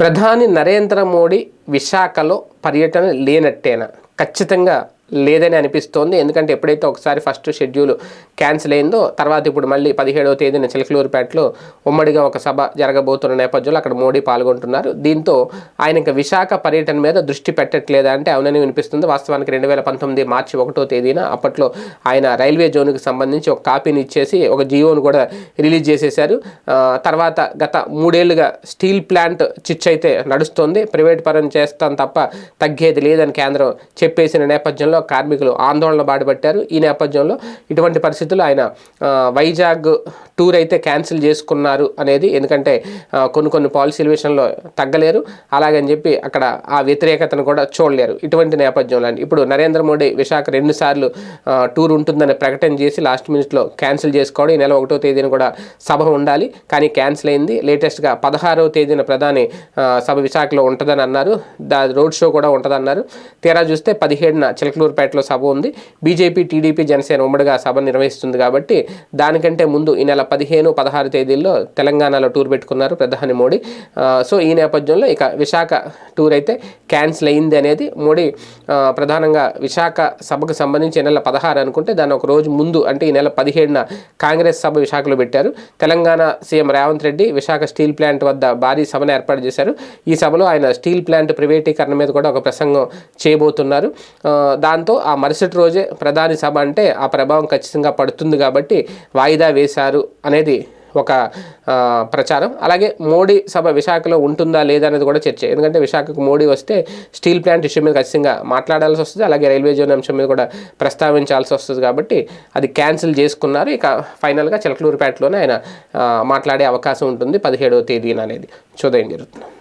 ప్రధాని నరేంద్ర మోడీ విశాఖలో పర్యటన లేనట్టేనా? ఖచ్చితంగా లేదని అనిపిస్తోంది. ఎందుకంటే ఎప్పుడైతే ఒకసారి ఫస్ట్ షెడ్యూల్ క్యాన్సిల్ అయిందో తర్వాత ఇప్పుడు మళ్ళీ పదిహేడవ తేదీన చిలకలూరుపేటలో ఉమ్మడిగా ఒక సభ జరగబోతున్న నేపథ్యంలో అక్కడ మోడీ పాల్గొంటున్నారు. దీంతో ఆయన ఇంకా విశాఖ పర్యటన మీద దృష్టి పెట్టట్లేదా అంటే అవునని వినిపిస్తుంది. వాస్తవానికి రెండు వేల పంతొమ్మిది మార్చి ఒకటో తేదీన అప్పట్లో ఆయన రైల్వే జోన్కి సంబంధించి ఒక కాపీని ఇచ్చేసి ఒక జియోను కూడా రిలీజ్ చేసేశారు. తర్వాత గత మూడేళ్ళుగా స్టీల్ ప్లాంట్ చిచ్ అయితే నడుస్తోంది. ప్రైవేట్ పరం చేస్తాం తప్ప తగ్గేది లేదని కేంద్రం చెప్పేసిన నేపథ్యంలో కార్మికులు ఆందోళన బాటపట్టారు ఈ నేపథ్యంలో ఇటువంటి పరిస్థితుల్లో ఆయన వైజాగ్ టూర్ అయితే క్యాన్సిల్ చేసుకున్నారు అనేది ఎందుకంటే కొన్ని కొన్ని పాలసీల విషయంలో తగ్గలేరు. అలాగని చెప్పి అక్కడ ఆ వ్యతిరేకతను కూడా చూడలేరు. ఇటువంటి నేపథ్యంలో ఇప్పుడు నరేంద్ర మోడీ విశాఖ రెండు సార్లు టూర్ ఉంటుందని ప్రకటన చేసి లాస్ట్ మినిట్లో క్యాన్సిల్ చేసుకోవడం ఈ నెల ఒకటో తేదీన కూడా సభ ఉండాలి. కానీ క్యాన్సిల్ అయింది. లేటెస్ట్గా పదహారవ తేదీన ప్రధాని సభ విశాఖలో ఉంటుందని అన్నారు. దా రోడ్ షో కూడా ఉంటుందన్నారు. తీరా చూస్తే పదిహేడున చిలకలు చిలకలూరుపేటలో సభ ఉంది. బీజేపీ టీడీపీ జనసేన ఉమ్మడిగా సభ నిర్వహిస్తుంది కాబట్టి దానికంటే ముందు ఈ నెల పదిహేను పదహారు తేదీల్లో తెలంగాణలో టూర్ పెట్టుకున్నారు ప్రధాని మోడీ. సో ఈ నేపథ్యంలో ఇక విశాఖ టూర్ అయితే క్యాన్సిల్ అయింది అనేది మోడీ ప్రధానంగా విశాఖ సభకు సంబంధించి ఈ నెల పదహారు అనుకుంటే దాని ఒక రోజు ముందు అంటే ఈ నెల పదిహేడున కాంగ్రెస్ సభ విశాఖలో పెట్టారు. Telangana CM Revanth Reddy Visakha steel plant వద్ద భారీ సభను ఏర్పాటు చేశారు. ఈ సభలో ఆయన స్టీల్ ప్లాంట్ ప్రైవేటీకరణ మీద కూడా ఒక ప్రసంగం చేయబోతున్నారు. దా దాంతో ఆ మరుసటి రోజే ప్రధాని సభ అంటే ఆ ప్రభావం ఖచ్చితంగా పడుతుంది కాబట్టి వాయిదా వేశారు అనేది ఒక ప్రచారం. అలాగే మోడీ సభ విశాఖలో ఉంటుందా లేదా అనేది కూడా చర్చ. ఎందుకంటే విశాఖకు మోడీ వస్తే స్టీల్ ప్లాంట్ ఇష్యూ మీద ఖచ్చితంగా మాట్లాడాల్సి వస్తుంది. అలాగే రైల్వే జోన్ అంశం మీద కూడా ప్రస్తావించాల్సి వస్తుంది కాబట్టి అది క్యాన్సిల్ చేసుకున్నారు. ఇక ఫైనల్గా చిలకలూరుపేటలోనే ఆయన మాట్లాడే అవకాశం ఉంటుంది పదిహేడవ తేదీన అనేది. చూద్దాం జరుగుతుంది.